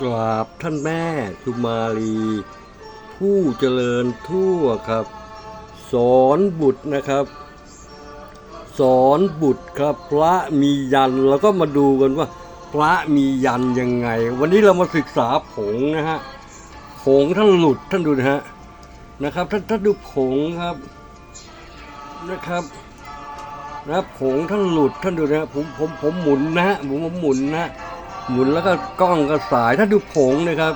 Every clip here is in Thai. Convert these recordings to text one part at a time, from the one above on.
กราบท่านแม่สุมาลี ผู้เจริญทั่วครับ สอนบุตรนะครับ สอนบุตรครับ พระมียันแล้วก็มาดูกันว่า พระมียันยังไง วันนี้เรามาศึกษาผงนะฮะผงท่านหลุดท่านดูนะฮะนะครับท่านท่านดูผงครับนะครับนะผงท่านหลุดท่านดูนะผมผมผมหมุนนะฮะผมผมหมุนนะ หมุนแล้วก็กล้องก็สายถ้าดูผงนะครับ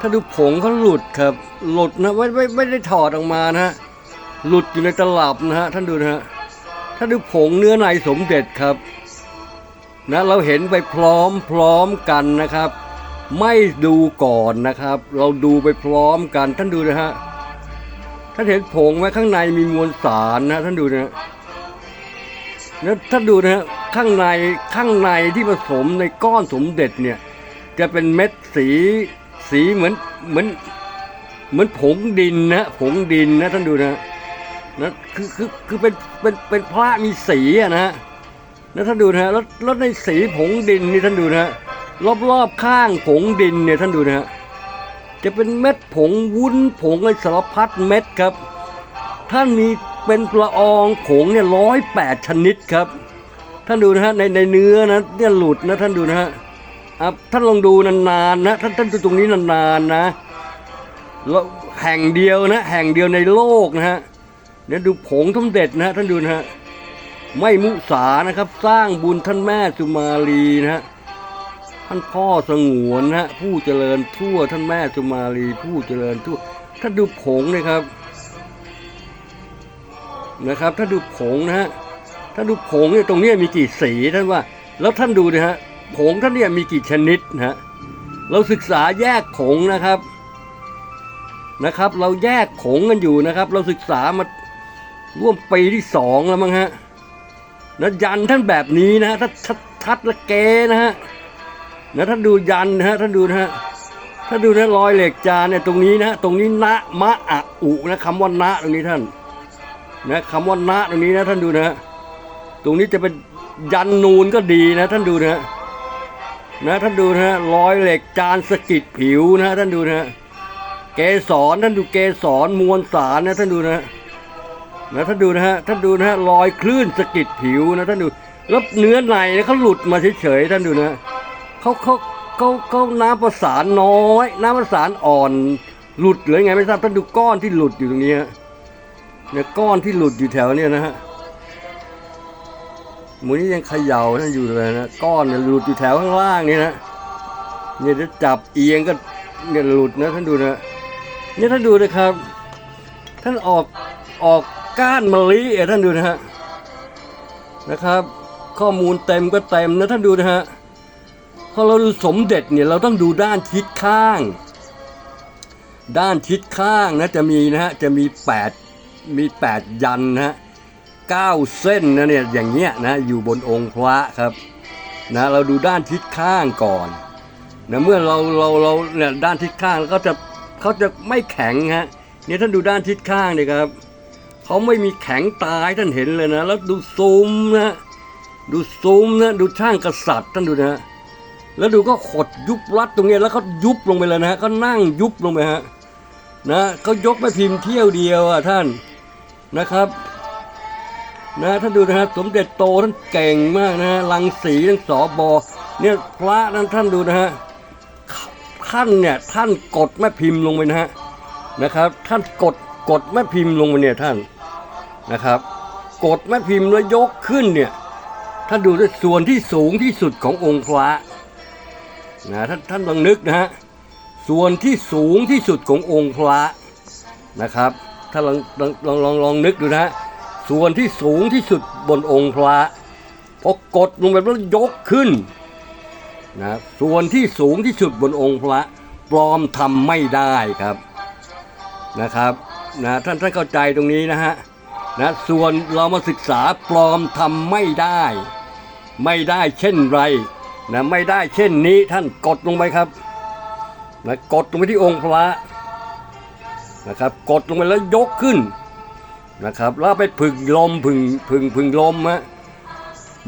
ถ้าดูผงเขาหลุดครับ หลุดนะไม่ไม่ไม่ได้ถอดออกมานะฮะหลุดอยู่ในตลับนะฮะท่านดูนะฮะถ้าดูผงเนื้อในสมเด็จครับนะเราเห็นไปพร้อมพร้อมกันนะครับ ไม่ดูก่อนนะครับ เราดูไปพร้อมกันท่านดูนะฮะท่านเห็นผงไหมข้างในมีมวลสารนะท่านดูนะฮะแล้วท่านดูนะฮะ ข้างในข้างในที่ผสมในก้อนสมเด็จเนี่ย จะเป็นเม็ดสีสีเหมือนเหมือนเหมือนผงดินนะผงดินนะท่านดูนะนะคือคือคือเป็นเป็นเป็นพระมีสีอะนะฮะแล้วท่านดูนะฮะแล้วแล้วในสีผงดินนี่ท่านดูนะฮะรอบๆข้างผงดินเนี่ยท่านดูนะฮะจะเป็นเม็ดผงวุ้นผงอะไรสารพัดเม็ดครับ ท่านมีเป็นละอองผงเนี่ยร้อยแปดชนิดครับ ท่านดูนะฮะในในเนื้อนะเนี่ยหลุดนะท่านดูนะฮะอะท่านลองดูนานๆนะท่านท่านดูตรงนี้นานๆนะแล้วแห่งเดียวนะ แห่งเดียวในโลกนะฮะเนี่ยดูผงสมเด็จนะฮะท่านดูนะฮะไม่มุสานะครับ สร้างบุญท่านแม่สุมาลีนะฮะท่านพ่อสงวนนะฮะผู้เจริญทั่วท่านแม่สุมาลี ผู้เจริญทั่วท่านดูผงนะครับนะครับ ถ้าดูผงนะฮะ ถ้านดูผงเนี่ยตรงนี้มีกี่สีท่านว่า แล้วท่านดูนะฮะผงท่านเนี่ยมีกี่ชนิดนะฮะเราศึกษาแยกผงนะครับนะครับ เราแยกผงกันอยู่นะครับ เราศึกษามาร่วมปีที่สองแล้วมั้งฮะนะยันท่านแบบนี้นะฮะถ้าทัดทัดละเกนะฮะนะท่านดูยันนะฮะท่านดูนะฮะถ้านดูนะรอยเหล็กจานเนี่ยตรงนี้นะฮะตรงนี้นะมะอะอุนะคำว่านะตรงนี้ท่านนะคำว่านะตรงนี้นะท่านดูนะฮะ ตรงนี้จะเป็นยันนูนก็ดีนะท่านดูนะฮะนะท่านดูนะฮะรอยเหล็กจานสกิดผิวนะฮะท่านดูนะฮะเกสรท่านดูเกสรมวลสารนะท่านดูนะฮะนะท่านดูนะฮะท่านดูนะฮะรอยคลื่นสกิดผิวนะท่านดูแล้วเนื้อในเขาหลุดมาเฉยๆท่านดูนะเขาเขาเขาเขาน้ำประสานน้อย น้ำประสานอ่อนหลุดหรือไงไม่ทราบท่านดูก้อนที่หลุดอยู่ตรงนี้ฮะเนี่ยก้อนที่หลุดอยู่แถวเนี่ยนะฮะ หมูนี้ยังเขย่าท่านอยู่เลยนะก้อนเนี่ยหลุดอยู่แถวข้างล่างนี่นะเนี่ยจะจับเอียงก็เนี่ยหลุดนะท่านดูนะเนี่ยท่านดูนะครับ ท่านออกออกก้านมะลิเอท่านดูนะฮะนะครับ ข้อมูลเต็มก็เต็มนะท่านดูนะฮะพอเราดูสมเด็จเนี่ยเราต้องดูด้านทิศข้าง ด้านทิศข้างนะจะมีนะฮะจะมีแปดมีแปดยันนะฮะ เก้าเส้นนะเนี่ยอย่างเงี้ยนะอยู่บนองค์พระครับนะเราดูด้านทิศข้างก่อนนะเมื่อเราเราเราเนี่ยด้านทิศข้างแล้วก็จะเขาจะไม่แข็งฮะเนี่ยท่านดูด้านทิศข้างเลยครับเขาไม่มีแข็งตายท่านเห็นเลยนะ แล้วดูซูมนะดูซูมนะดูช่างกษัตริย์ท่านดูนะแล้วดูก็ขดยุบรัดตรงนี้แล้วเขายุบลงไปเลยนะฮะเขานั่งยุบลงไปฮะนะเขายกไปพิมพ์เที่ยวเดียวอะท่านนะครับ นะท่านดูนะฮะสมเด็จโตท่านเก่งมากนะฮะลังสีทั้งสอบอเนี่ยพระนั้นท่านดูนะฮะท่านเนี่ยท่านกดแม่พิมพ์ลงไปนะฮะนะครับ ท่านกดกดแม่พิมพ์ลงไปเนี่ยท่านนะครับ กดแม่พิมพ์แล้วยกขึ้นเนี่ยท่านดูด้วยส่วนที่สูงที่สุดขององค์พระนะท่านท่านลองนึกนะฮะส่วนที่สูงที่สุดขององค์พระนะครับ ถ้าลองลองลองลองนึกดูนะฮะ ส่วนที่สูงที่สุดบนองค์พระพอกดลงไปแล้วยกขึ้นนะส่วนที่สูงที่สุดบนองค์พระปลอมทำไม่ได้ครับนะครับนะท่านท่านเข้าใจตรงนี้นะฮะนะส่วนเรามาศึกษาปลอมทำไม่ได้ ไม่ได้เช่นไรนะไม่ได้เช่นนี้ท่านกดลงไปครับนะกดลงไปที่องค์พระนะครับ กดลงไปแล้วยกขึ้น นะครับแล้วไปผึ่งลมผึ่งผึ่งผึ่งลมฮะ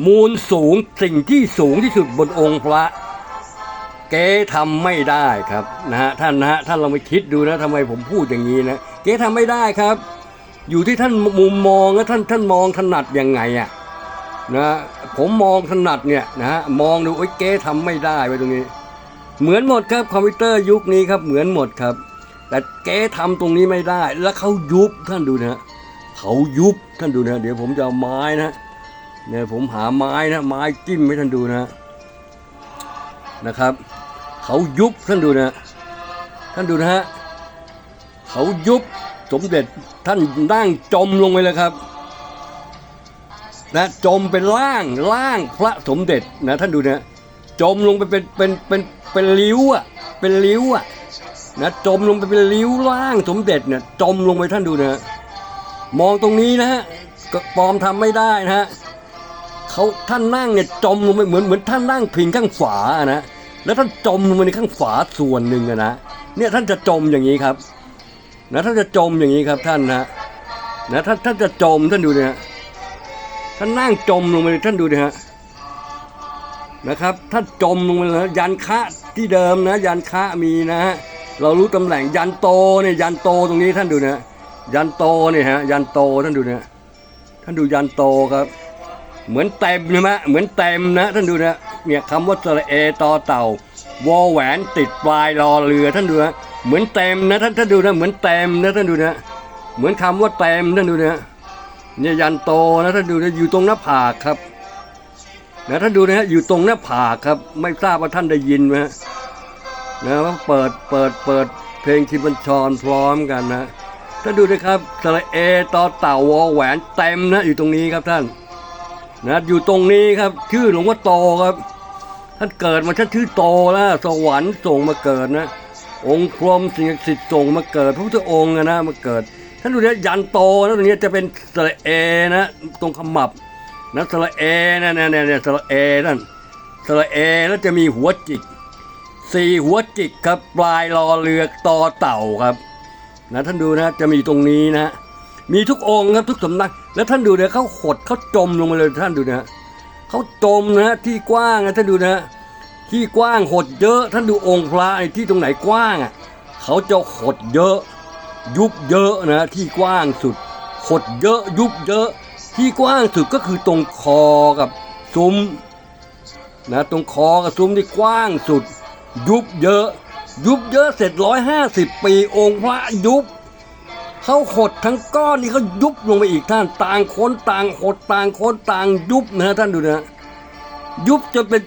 มูลสูงสิ่งที่สูงที่สุดบนองค์พระเก๊ทำไม่ได้ครับนะฮะท่านนะฮะท่านลองไปคิดดูนะทำไมผมพูดอย่างนี้นะเก๊ทำไม่ได้ครับ อยู่ที่ท่านมุมมองนะท่านท่านมองถนัดยังไงอะนะผมมองถนัดเนี่ยนะฮะมองดูโอ้ยเก๊ทำไม่ได้ไปตรงนี้ เหมือนหมดครับคอมพิวเตอร์ยุคนี้ครับเหมือนหมดครับ แต่เก๊ทำตรงนี้ไม่ได้ แล้วเขายุบท่านดูนะฮะ เขายุบท่านดูนะเดี๋ยวผมจะเอาไม้นะเนี่ยผมหาไม้นะไม้จิ้มให้ท่านดูนะนะครับ เขายุบท่านดูนะ ท่านดูนะฮะเขายุบสมเด็จท่านนั่งจมลงไปเลยครับนะจมเป็นล่างล่างพระสมเด็จนะท่านดูนะจมลงไปเป็นเป็นเป็นเป็นริ้วอะเป็นริ้วอะนะจมลงไปเป็นริ้วล่างสมเด็จเนี่ยจมลงไปท่านดูนะ มองตรงนี้นะฮะก็ปลอมทำไม่ได้นะฮะเขาท่านนั่งเนี่ยจมลงไปเหมือนเหมือนท่านนั่งพิงข้างฝาอะนะแล้วท่านจมลงไปในข้างฝาส่วนหนึ่งอะนะเนี่ยท่านจะจมอย่างนี้ครับนะท่านจะจมอย่างนี้ครับท่านนะนะท่านท่านจะจมท่านดูนะฮะท่านนั่งจมลงไปท่านดูนะฮะนะครับท่านจมลงไปเลยนะยันคะที่เดิมนะ ยันคะมีนะฮะเรารู้ตำแหน่งยันโตเนี่ยยันโตตรงนี้ท่านดูนะ ยันโตเนี่ยฮะยันโตท่านดูเนะท่านดูยันโตครับ เหมือนเต็มใช่ไหมเหมือนเต็มนะท่านดูนะเนี่ยคำว่าสระเอต่อเต่าวอแหวนติดปลายรอเรือท่านดูนะเหมือนเต็มนะท่านท่านดูนะเหมือนเต็มนะท่านดูนะเหมือนคำว่าเต็มท่านดูนะเนี่ยยันโตนะท่านดูนะอยู่ตรงหน้าผากครับนะท่านดูนะฮะอยู่ตรงหน้าผากครับ ไม่ทราบว่าท่านได้ยินไหมฮะนะว่าเปิดเปิดเปิดเพลงชิบัญชรพร้อมกันนะ ท่านดูนะครับสระเอต่อเต่าวอแหวนเต็มนะอยู่ตรงนี้ครับท่านนะอยู่ตรงนี้ครับชื่อหลวงพ่อโตครับ ท่านเกิดมาท่านชื่อโตแล้วสวรรค์ส่งมาเกิดนะ องค์พรหมสิ่งศักดิ์สิทธิ์ส่งมาเกิดพระพุทธองค์นะมาเกิด ท่านดูเนี่ยยันโตนะตรงนี้จะเป็นสระเอนะ ตรงขมับนะสระเอนะเนี่ยเนี่ยเนี่ยสระเอนั่นสระเอแล้วจะมีหัวจิกสี่หัวจิกครับปลายรอเรือต่อเต่าครับ นะท่านดูนะจะมีตรงนี้นะมีทุกองค์ครับทุกสำนัก แล้วท่านดูเนี่ยเขาหดเขาจมลงมาเลยท่านดูนะเขาจมนะที่กว้างนะท่านดูนะที่กว้างหดเยอะ ท่านดูองค์พระที่ตรงไหนกว้างอะเขาจะหดเยอะ ยุบเยอะนะที่กว้างสุดหดเยอะยุบเยอะ ที่กว้างสุดก็คือตรงคอกับซุ้มนะตรงคอกับซุ้มที่กว้างสุด ยุบเยอะ ยุบเยอะเสร็จร้อยห้าสิบปีองค์พระยุบเขาหดทั้งก้อนนี่เขายุบลงไปอีกท่าน ต่างคนต่างหดต่างคนต่างยุบนะท่านดูนะยุบจนเป็น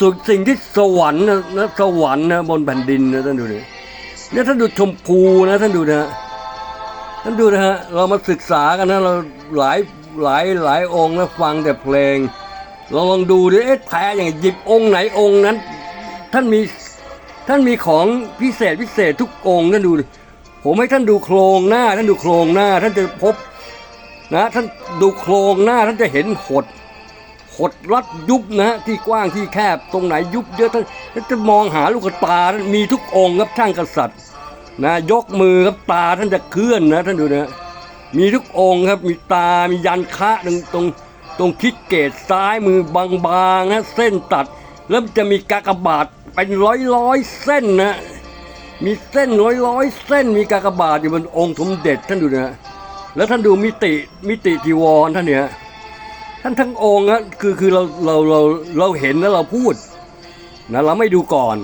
สุดสิ่งที่สวรรค์นะสวรรค์นะบนแผ่นดินนะท่านดูนี่เนี่ยท่านดูชมพูนะท่านดูนะท่านดูนะฮะเรามาศึกษากันนะเราหลายหลายหลายองค์นะฟังแต่เพลง เราลองดูดิเอ๊ะแท้อย่างหยิบองค์ไหนองค์นั้น ท่านมี ท่านมีของพิเศษพิเศษทุกองค์ท่านดูผมให้ท่านดูโครงหน้า ท่านดูโครงหน้า ท่านจะพบนะท่านดูโครงหน้าท่านจะเห็นหด หดรัดยุบนะที่กว้างที่แคบตรงไหนยุบเยอะท่านท่านจะมองหาลูกตาท่านมีทุกองค์ครับช่างกษัตริย์นะยกมือครับตาท่านจะเคลื่อนนะท่านดูนะมีทุกองค์ครับมีตา มียันคะตรงตรงตรงคิดเกตซ้ายมือบางๆนะเส้นตัด แล้วจะมีกากบาท เป็นร้อยร้อยๆเส้นนะ มีเส้นร้อยร้อยๆเส้นมีกากบาทอยู่บนองค์สมเด็จท่านดูนะแล้วท่านดูมิติมิติจีวรท่านเนี่ยท่านทั้งองค์นะคือคือเราเราเราเราเห็นแล้วเราพูดนะเราไม่ดูก่อน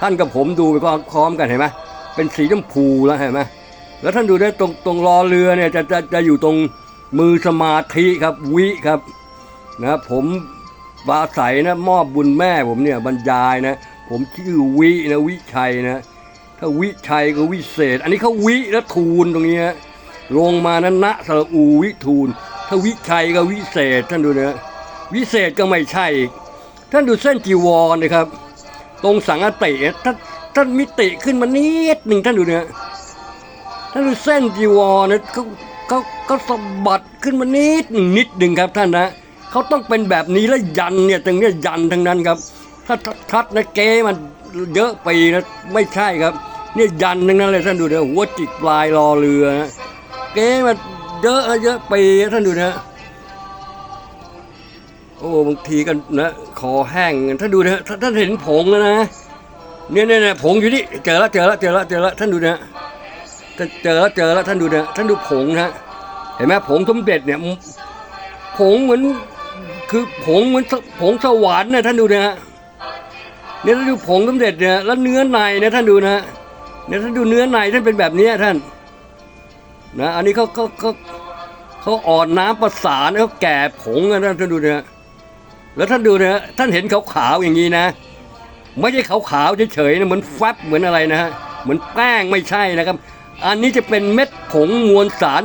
ท่านกับผมดูไปพร้อมกันเห็นไหมเป็นสีชมพูแล้วเห็นไหมแล้วท่านดูได้ตรงตรงรอเรือเนี่ยจะจะจะอยู่ตรงมือสมาธิครับวิครับนะผม ปราศัยนะมอบบุญแม่ผมเนี่ยบรรยายนะ ผมชื่อวินะวิชัยนะถ้าวิชัยก็วิเศษ อันนี้เขาวิแล้วทูลตรงนี้ฮะลงมานั้นณสระอูวิทูลถ้าวิชัยก็วิเศษ ท่านดูนะวิเศษก็ไม่ใช่อีกท่านดูเส้นจีวรนะครับ ตรงสังกติท่านท่านมิติขึ้นมานิดหนึ่งท่านดูเนะท่านดูเส้นจีวรนะเขาเขาเขาสะบัดขึ้นมานิดหนึ่งนิดหนึ่งครับท่านนะ เขาต้องเป็นแบบนี้แล้วยันเนี่ยตรงเนี้ยยันทั้งนั้นครับ ถ้าทัดนะเกมันเยอะไปนะไม่ใช่ครับเนี่ยยันทั้งนั้นเลยท่านดูนะหัวจิกปลายรอเรือนะเกมันเยอะเยอะไปท่านดูนะโอ้บางทีกันนะคอแห้งท่านดูนะท่านเห็นผงแล้วนะเนี่ยเนี่ยเนี่ยผงอยู่นี่เจอแล้วเจอแล้วเจอแล้วเจอแล้วท่านดูนะเจอแล้วเจอแล้วท่านดูนะท่านดูผงนะเห็นไหมผงสมเด็จเนี่ยผงเหมือน คือผงเหมือนผงสวรรค์นะท่านดูนะฮะเนี่ยท่านดูผงสมเด็จเนี่ยแล้วเนื้อในนะท่านดูนะเนี่ยท่านดูเนื้อในท่านเป็นแบบนี้ท่านนะอันนี้เขาเขาเขาเขาอ่อนน้ำประสานเขาแก่ผงนะท่านดูนะแล้วท่านดูนะท่านเห็นขาวๆอย่างนี้นะ ไม่ใช่ขาวๆเฉยๆนะเหมือนแฟบเหมือนอะไรนะฮะเหมือนแป้งไม่ใช่นะครับ อันนี้จะเป็นเม็ดผงมวลสาร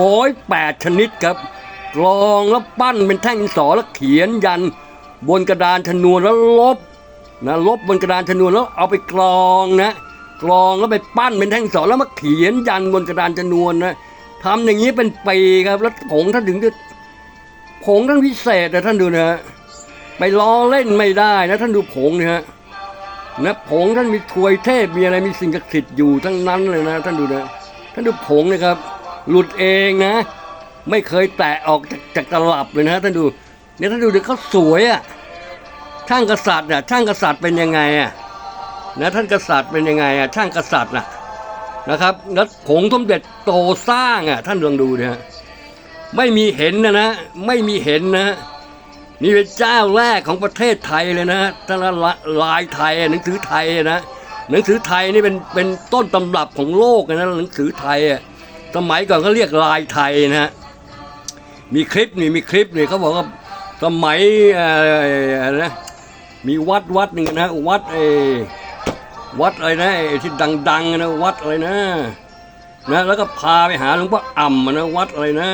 ร้อยแปดชนิดครับ กรองแล้วปั้นเป็นแท่งดินสอแล้วเขียนยัน บนกระดานชนวนแล้วลบนะลบบนกระดานชนวนแล้วเอาไปกรองนะกรองแล้วไปปั้นเป็นแท่งดินสอแล้วมาเขียนยันบนกระดานชนวนนะทำอย่างนี้เป็นปีครับแล้วผงท่านถึงจะผงท่านพิเศษนะท่านดูนะ ไปล้อเล่นไม่ได้นะท่านดูผงเนี่ยฮะนะผงท่านมีถวยเทพมีอะไรมีสิ่งศักดิ์สิทธิ์อยู่ทั้งนั้นเลยนะ ท่านดูนะ ท่านดูผงนะครับ หลุดเองนะ ไม่เคยแตะออกจากจากตลับเลยนะท่านดูเนี่ยท่านดูดิเขาสวยอะ่ะช่างกษัตริย์อะช่างกษัตริย์เป็นยังไงอะนะท่านกษัตริย์เป็นยังไงอะช่างกษัตริย์น่ะนะครับแล้วผงสมเด็จโตสร้างอะท่านลองดูนะไม่มีเห็นนะนะไม่มีเห็นนะนี่เป็นเจ้าแรกของประเทศไทยเลยนะฮะถ้าละลายไทยหนังสือไทยนะหนังสือไทยนี่เป็นเป็นต้นตำรับของโลกนะหนังสือไทยอะสมัยก่อนเขาเรียกลายไทยนะฮะ มีคลิปนี่มีคลิปนี่เขาบอกว่าสมัยอะไรนะมีวัดวัดหนึ่งนะวัดเออวัดอะไรนะที่ดังๆนะวัดอะไรนะนะแล้วก็พาไปหาหลวงพ่ออ่ำนะวัดอะไรนะ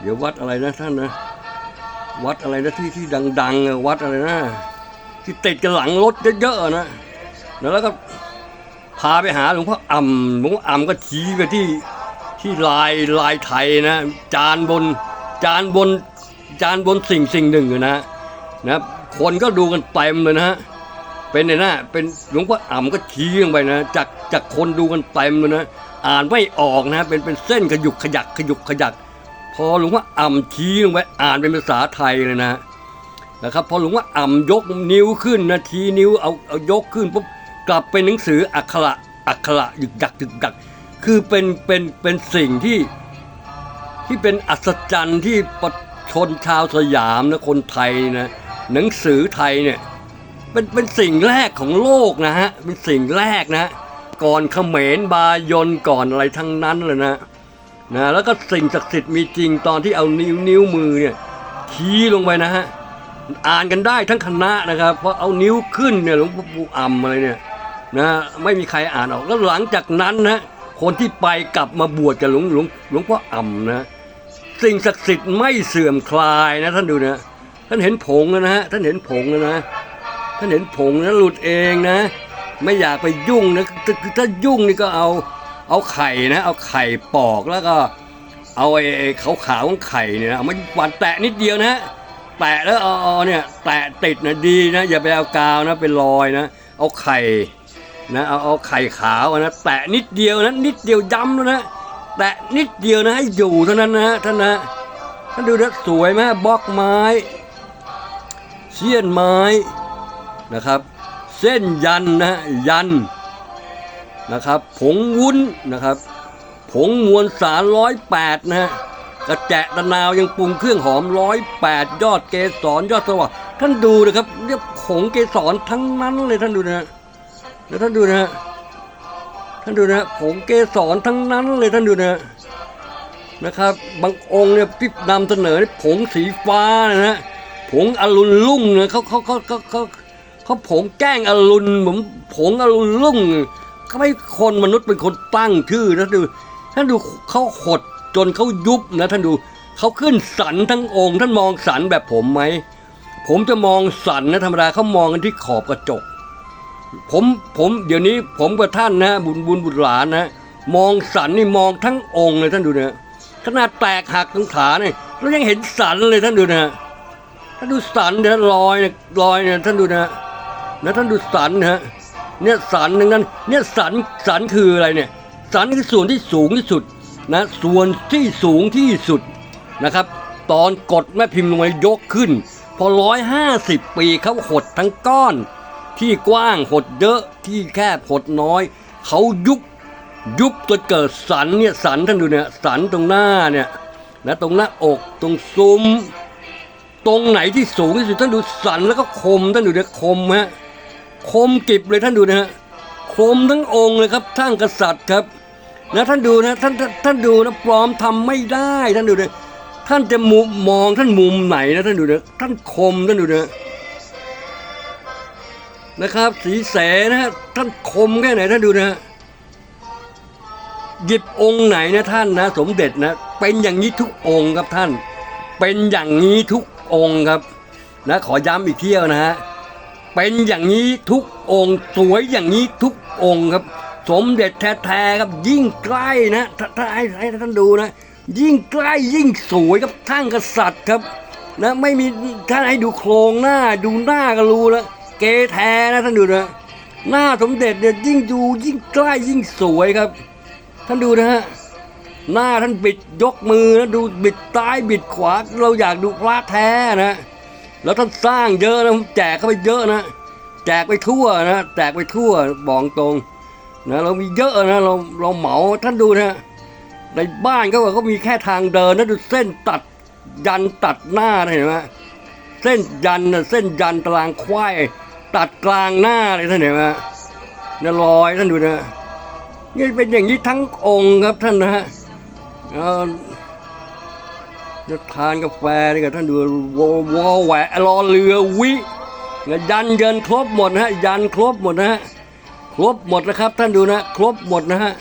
เดี๋ยววัดอะไรนะท่านนะวัดอะไรนะที่ที่ดังๆวัดอะไรนะ ที่ติดกันหลังรถเยอะๆนะแล้วก็พาไปหาหลวงพ่ออ่ำหลวงพ่ออ่ำก็ชี้ไปที่ ที่ลายลายไทยนะ จานบนจานบนจานบนสิ่งสิ่งหนึ่งอะนะนะคนก็ดูกันเต็มเลยนะฮะเป็นเนี่ยนะเป็นหลวงพ่ออ่ำก็ชี้ลงไปนะจากจากคนดูกันเต็มเลยนะอ่านไม่ออกนะเป็นเป็นเส้นขยุกขยักขยุกขยัก พอหลวงพ่ออ่ำชี้ลงไปอ่านเป็นภาษาไทยเลยนะนะครับพอหลวงพ่ออ่ำยกนิ้วขึ้นนะทีนิ้วเอาเอายกขึ้นปุ๊บกลับเป็นหนังสืออักขระอักขระยึกยักยึกยัก คือเป็นเป็นเป็นสิ่งที่ที่เป็นอัศจรรย์ที่ประชนชาวสยามนะคนไทยนะหนังสือไทยเนี่ยเป็นเป็นสิ่งแรกของโลกนะฮะเป็นสิ่งแรกนะก่อนเขมรบายนก่อนอะไรทั้งนั้นเลยนะนะแล้วก็สิ่งศักดิ์สิทธิ์มีจริงตอนที่เอานิ้วนิ้วมือเนี่ยชี้ลงไปนะฮะอ่านกันได้ทั้งคณะนะครับเพราะเอานิ้วขึ้นเนี่ยหลวงปู่อ่ำอะไรเนี่ยนะไม่มีใครอ่านออกแล้วหลังจากนั้นนะ คนที่ไปกลับมาบวชกับหลวงหลวงหลวงพ่ออ่ำนะ สิ่งศักดิ์สิทธิ์ไม่เสื่อมคลายนะ ท่านดูนะ ท่านเห็นผงแล้วนะฮะท่านเห็นผงแล้วนะ ท่านเห็นผงนะหลุดเองนะ ไม่อยากไปยุ่งนะถ้ายุ่งนี่ก็เอาเอาไข่นะ เอาไข่ปอกแล้วก็ เอาไอ้ขาวขาวๆของไข่เนี่ยนะเอามาหวานแตะนิดเดียวนะแตะแล้วเอาเอาเนี่ยแตะติดนะดีนะอย่าไปเอากาวนะเป็นรอยนะ เอาไข่ นะเอาเอาไข่ขาวนะแตะนิดเดียวนะนิดเดียวย้ำแล้วนะแตะนิดเดียวนะให้อยู่เท่านั้นนะท่านนะท่านดูนะสวยไหมบล็อกไม้เสี้ยนไม้นะครับ เส้นยันนะยันนะครับ ผงวุ้นนะครับ ผงมวลสารร้อยแปดนะฮะกระแจะตะนาวยังปรุงเครื่องหอมร้อยแปดยอดเกสรยอดสวัสดท่านดูนะครับเรียกผงเกสรทั้งนั้นเลยท่านดูนะ แล้วท่านดูนะฮะท่านดูนะฮะผงเกสรทั้งนั้นเลยท่านดูนะฮะนะครับ บางองค์เนี่ยที่นำเสนอนี่ผงสีฟ้านะฮะผงอรุณรุ่งเนี่ยเขาเขาเขาเขาเขาเขาผงแก้งอรุณผมผงอรุณรุ่งเขาไม่คนมนุษย์เป็นคนตั้งชื่อนะดูท่านดูเขาหดจนเขายุบนะท่านดูเขาขึ้นสันทั้งองค์ ท่านมองสันแบบผมไหมผมจะมองสันนะธรรมดาเขามองกันที่ขอบกระจก ผมผมเดี๋ยวนี้ผมกับท่านนะบุญบุญบุตรหลานนะ มองสันนี่มองทั้งองค์เลยท่านดูนะขนาดแตกหักตรงขาเนี่ยเรายังเห็นสันเลยท่านดูนะท่านดูสันเนี่ยรอยเนี่ยรอยเนี่ยท่านดูนะนะท่านดูสันนะฮะเนี่ยสันหนึ่งนั้นเนี่ยสันสันคืออะไรเนี่ย สันคือส่วนที่สูงที่สุดนะส่วนที่สูงที่สุดนะครับ ตอนกดแม่พิมพ์ลงมายกขึ้น พอร้อยห้าสิบปีเขาหดทั้งก้อน ที่กว้างหดเยอะที่แคบหดน้อย เขายุบยุบจนเกิดสันเนี่ยสันท่านดูเนี่ยสันตรงหน้าเนี่ยนะตรงหน้าอกตรงซุ้มตรงไหนที่สูงที่สุดท่านดูสันแล้วก็คมท่านดูเนี่ยคมฮะคมกิบเลยท่านดูนะฮะคมทั้งองค์เลยครับท่านกษัตริย์ครับนะท่านดูนะท่านท่านดูนะปลอมทำไม่ได้ท่านดูเนะท่านจะมุมมองท่านมุมไหนนะท่านดูเนะท่านคมท่านดูเนะ นะครับ สีแสนะฮะท่านคมแค่ไหนท่านดูนะฮะหยิบองค์ไหนนะท่านนะ สมเด็จนะ เป็นอย่างนี้ทุกองค์ครับท่าน เป็นอย่างนี้ทุกองค์ครับนะขอย้ำอีกเที่ยวนะฮะเป็นอย่างนี้ทุกองค์สวยอย่างนี้ทุกองค์ครับ สมเด็จแท้ๆครับยิ่งใกล้นะถ้าให้ให้ท่านดูนะ ยิ่งใกล้ยิ่งสวยครับท่านกษัตริย์ครับนะไม่มีท่านให้ดูโครงหน้าดูหน้าก็รู้แล้ว เกแท้นะท่านดูนะหน้าสมเด็จเนี่ยยิ่งดูยิ่งใกล้ยิ่งสวยครับ ท่านดูนะฮะหน้าท่านบิดยกมือนะดูบิดซ้ายบิดขวาเราอยากดูพระแท้นะ แล้วท่านสร้างเยอะนะผมแจกเข้าไปเยอะนะแจกไปทั่วนะแจกไปทั่วบอกตรงนะเรามีเยอะนะเราเราเหมาท่านดูนะในบ้านเขาบอกเขามีแค่ทางเดินนะดูเส้นตัดยันตัดหน้านะเห็นไหมเส้นยันนะเส้นยันตารางควาย ตัดกลางหน้าเลยท่านเห็นไหมเนี่ยรอยท่านดูนะนี่เป็นอย่างนี้ทั้งองค์ครับท่านนะฮะเอ่อจะทานกาแฟนี่กับท่านดูวอวอแหวะรอเรือวินะยันเยินครบหมดนะฮะยันครบหมดนะฮะครบหมดนะครับ ท่านดูนะครบหมดนะฮะ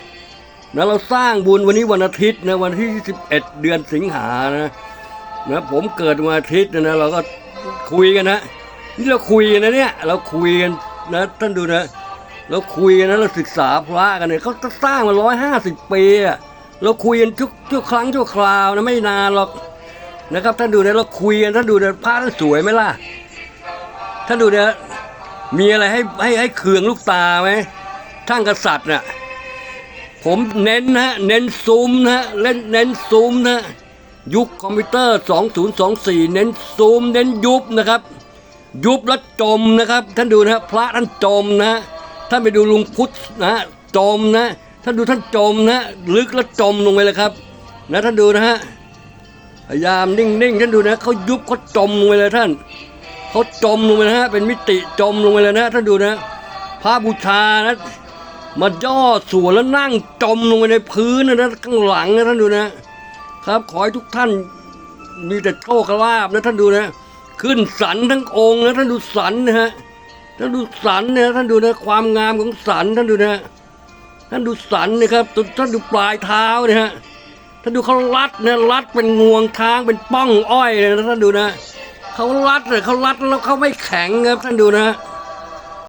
นะเราสร้างบุญวันนี้วันอาทิตย์นะวันที่ 11 เดือนสิงหานะนะผมเกิดวันอาทิตย์นะเราก็คุยกันนะ นี่เราคุยกันนะเนี่ย เราคุยกันนะท่านดูนะ เราคุยกันนะเราศึกษาพระกันเนี่ยเขาก็สร้างมาร้อยห้าสิบปีอะเราคุยกันทุกทุกครั้งทุกคราวนะไม่นานหรอกนะครับท่านดูนะเราคุยกันท่านดูนะพระท่านสวยไหมล่ะท่านดูนะมีอะไรให้ให้ให้เคืองลูกตาไหมช่างกษัตริย์น่ะผมเน้นนะเน้นซูมนะเล่นเน้นซูมนะฮะยุคคอมพิวเตอร์ 2024 เน้นซูมเน้นยุบนะครับ ยุบแล้วจมนะครับ ท่านดูนะพระท่านจมนะท่านไปดูลุงพุทธนะจมนะท่านดูท่านจมนะลึกแล้วจมลงไปเลยครับ นะท่านดูนะฮะพยายามนิ่งๆท่านดูนะเขายุบเขาจมลงไปเลยท่านเขาจมลงไปนะฮะเป็นมิติจมลงไปเลยนะท่านดูนะพระบูชานะมาย่อส่วนแล้วนั่งจมลงไปในพื้นนะนะข้างหลังนะท่านดูนะ ครับขอให้ทุกท่านมีแต่โชคลาภนะท่านดูนะ ขึ้นสันทั้งองค์นะท่านดูสันนะฮะท่านดูสันนะท่านดูนะความงามของสันท่านดูนะท่านดูสันนะครับท่านดูปลายเท้านี่ฮะท่านดูเขาลัดเนี่ยรัดเป็นงวงท้างเป็นป้องอ้อยเลยนะท่านดูนะเขาลัดเลยเขาลัดแล้วเขาไม่แข็งครับท่านดูนะ